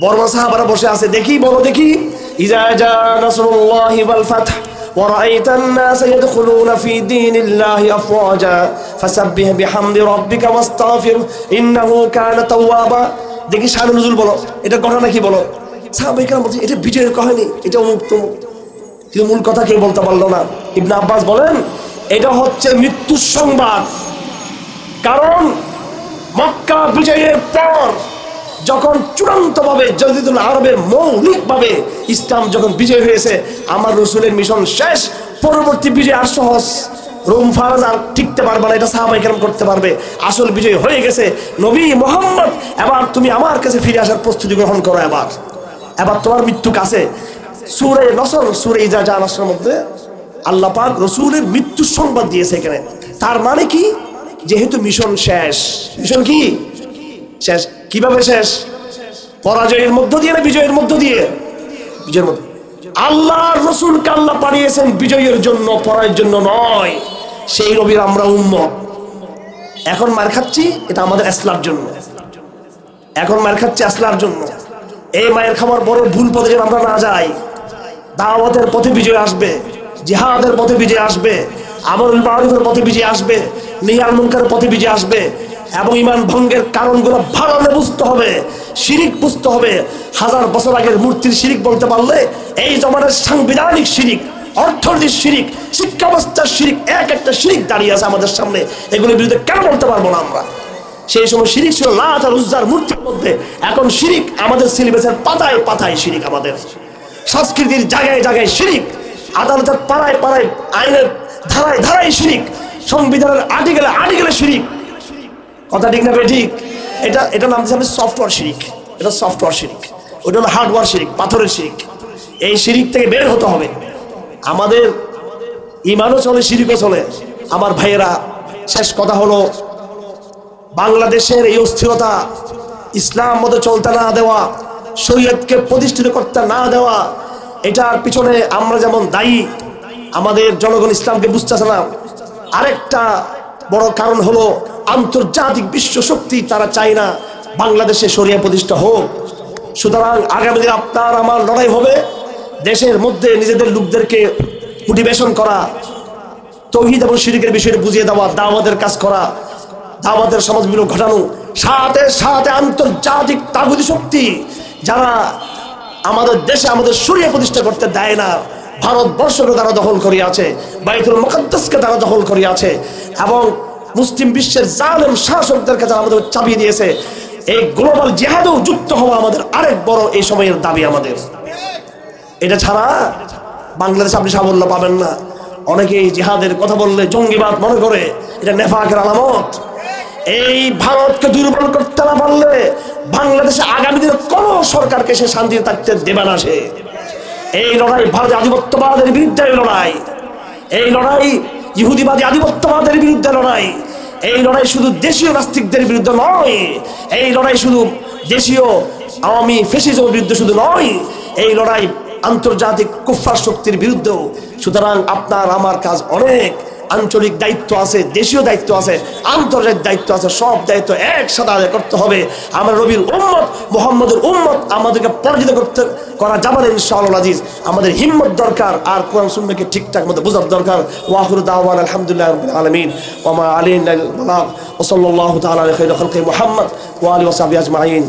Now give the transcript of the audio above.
বড় বড় সাহাবারা বসে আছে দেখি বলো দেখি ইজা জা নাসরুল্লাহি ওয়াল ফাতহ ورأيت الناس يدخلون في دين الله أفواجا فسبح بحمد ربك واستغفر إنه كان توابا দেখি শানে নজুল বলো এটা ঘটনা কি বলো সাহাবাই কেন বলছে এটা বিজয়ের কাহিনী এটা অমুক তমুক কিন্তু মূল কথা কেউ বলতে পারলো না ইবনা আব্বাস বলেন এটা হচ্ছে মৃত্যুর সংবাদ কারণ মক্কা বিজয়ের পর যখন চূড়ান্তভাবে জদিদুল আরবের মৌলিকভাবে ইসলাম যখন বিজয় হয়েছে, আমার রসুলের মিশন শেষ, পরবর্তী বিজয় আর সহজ। রোম ফারাজ আর টিকতে পারবে না, এটা সাহাবাই কেরাম করতে পারবে। আসল বিজয় হয়ে গেছে নবী মোহাম্মদ। এবার তুমি আমার কাছে ফিরে আসার প্রস্তুতি গ্রহণ করো এবার। এবার তোমার মৃত্যু কাছে। সুরে নসর, সুরে ইজা যা নসরের মধ্যে আল্লাহ পাক রসুলের মৃত্যুর সংবাদ দিয়েছে এখানে। তার মানে কি? যেহেতু মিশন শেষ। মিশন কি? শেষ। কীভাবে শেষ? পরাজয়ের মধ্য দিয়ে না বিজয়ের মধ্য দিয়ে? বিজয়ের মধ্য আল্লাহ রসুল কাল্লা পাঠিয়েছেন বিজয়ের জন্য, পরাজয়ের জন্য নয়। সেই রবির আমরা উম্মত। এখন মার খাচ্ছি, এটা আমাদের আসলার জন্য। এখন মার খাচ্ছি আসলার জন্য। এই মায়ের খাবার বড় ভুল পথে যেন আমরা না যাই। দাওয়াতের পথে বিজয় আসবে, জিহাদের পথে বিজয় আসবে আমল মারুফের পথে বিজয় আসবে নিহাল মুনকার পথে বিজয় আসবে এবং ইমান ভঙ্গের কারণগুলো ভালোভাবে বুঝতে হবে, শিরিক বুঝতে হবে। হাজার বছর আগের মূর্তির শিরিক বলতে পারলে এই জমানার সাংবিধানিক শিরিক, অর্থনৈতিক শিরিক শিক্ষা ব্যবস্থার শিরিক, এক একটা শিরিক দাঁড়িয়ে আছে আমাদের সামনে। এগুলোর বিরুদ্ধে কেন বলতে পারব না আমরা? সেই সময় শিরিক ছিল লাত আর উজ্জার মূর্তির মধ্যে। এখন শিরিক আমাদের সিলেবাসের পাতায় পাতায় শিরিক আমাদের। সংস্কৃতির জায়গায় জায়গায় শিরিক, আদালতের পাড়ায় পাড়ায়, আইনের ধারায় ধারায় শিরিক, সংবিধানের আর্টিকেলে আর্টিকেলে শিরিক। কথা ঠিক না ঠিক? এটা এটা নাম আমি সফটওয়্যার শিরিক। এটা সফটওয়্যার শিরিক। ওটা হলো হার্ডওয়্যার শিরিক, পাথরের শিরিক। এই শিরিক থেকে বের হতে হবে। আমাদের ইমানও চলে, শিরিকও চলে। আমার ভাইয়েরা, শেষ কথা হলো, বাংলাদেশের এই অস্থিরতা, ইসলাম মতো চলতে না দেওয়া, শরীয়তকে প্রতিষ্ঠিত করতে না দেওয়া, এটার পিছনে আমরা যেমন দায়ী, আমাদের জনগণ ইসলামকে বুঝতেছে না। আরেকটা বড় কারণ হলো আন্তর্জাতিক বিশ্ব শক্তি তারা চায় না বাংলাদেশে সরিয়া প্রতিষ্ঠা হোক। সুতরাং আগামী দিনে আপনার আমার লড়াই হবে। দেশের মধ্যে নিজেদের লোকদেরকে মোটিভেশন করা, তৌহিদ এবং শিরিকের বিষয়ে বুঝিয়ে দেওয়া, দাওয়াতের কাজ করা, দাওয়াতের সমাজ বিরোধ ঘটানো, সাথে সাথে আন্তর্জাতিক তাগুদি শক্তি যারা আমাদের দেশে আমাদের সরিয়ে প্রতিষ্ঠা করতে দেয় না, ভারতবর্ষকে তারা দখল করিয়াছে, বাইতুল মুকদ্দাসকে তারা দখল করিয়াছে এবং মুসলিম বিশ্বের জালেম শাসকদের কাছে আমাদের চাপিয়ে দিয়েছে। এই গ্লোবাল জেহাদেও যুক্ত হওয়া আমাদের আরেক বড় এই সময়ের দাবি আমাদের। এটা ছাড়া বাংলাদেশে আপনি সাফল্য পাবেন না। অনেকেই জিহাদের কথা বললে জঙ্গিবাদ মনে করে, এটা নেফাকের আলামত। এই ভারতকে দুর্বল করতে না পারলে বাংলাদেশে আগামী দিনে কোন সরকারকে সে শান্তিতে থাকতে দেবে না সে। এই লড়াই ভারতের আধিপত্যবাদের বিরুদ্ধে লড়াই। এই লড়াই ইহুদিবাদী আধিপত্যবাদের বিরুদ্ধে লড়াই। এই লড়াই শুধু দেশীয় নাস্তিকদের বিরুদ্ধে নয়, এই লড়াই শুধু দেশীয় আওয়ামী ফেসিজম বিরুদ্ধে শুধু নয়, এই লড়াই আন্তর্জাতিক কুফার শক্তির বিরুদ্ধেও। সুতরাং আপনার, আমার কাজ অনেক। আঞ্চলিক দায়িত্ব আছে, দেশীয় দায়িত্ব আছে, আন্তর্জাতিক দায়িত্ব আছে, সব দায়িত্ব একসাথে আদায় করতে হবে। আমরা রবির উম্মত মোহাম্মদের উম্মত আমাদেরকে পরাজিত করতে করা যাবে না, ইনশাআল্লাহ আজিজ। আমাদের হিম্মত দরকার, আর কোরআন সুন্নাহকে ঠিকঠাক মতো বোঝার দরকার। ওয়াহুর দাওয়ান আলহামদুলিল্লাহ রাব্বিল আলামিন। ওয়া মা আলাইনা আল তাআলা আলা খাইরি খালকি মুহাম্মদ। ওয়া আলিহি ওয়া সাহবিহি আজমাইন।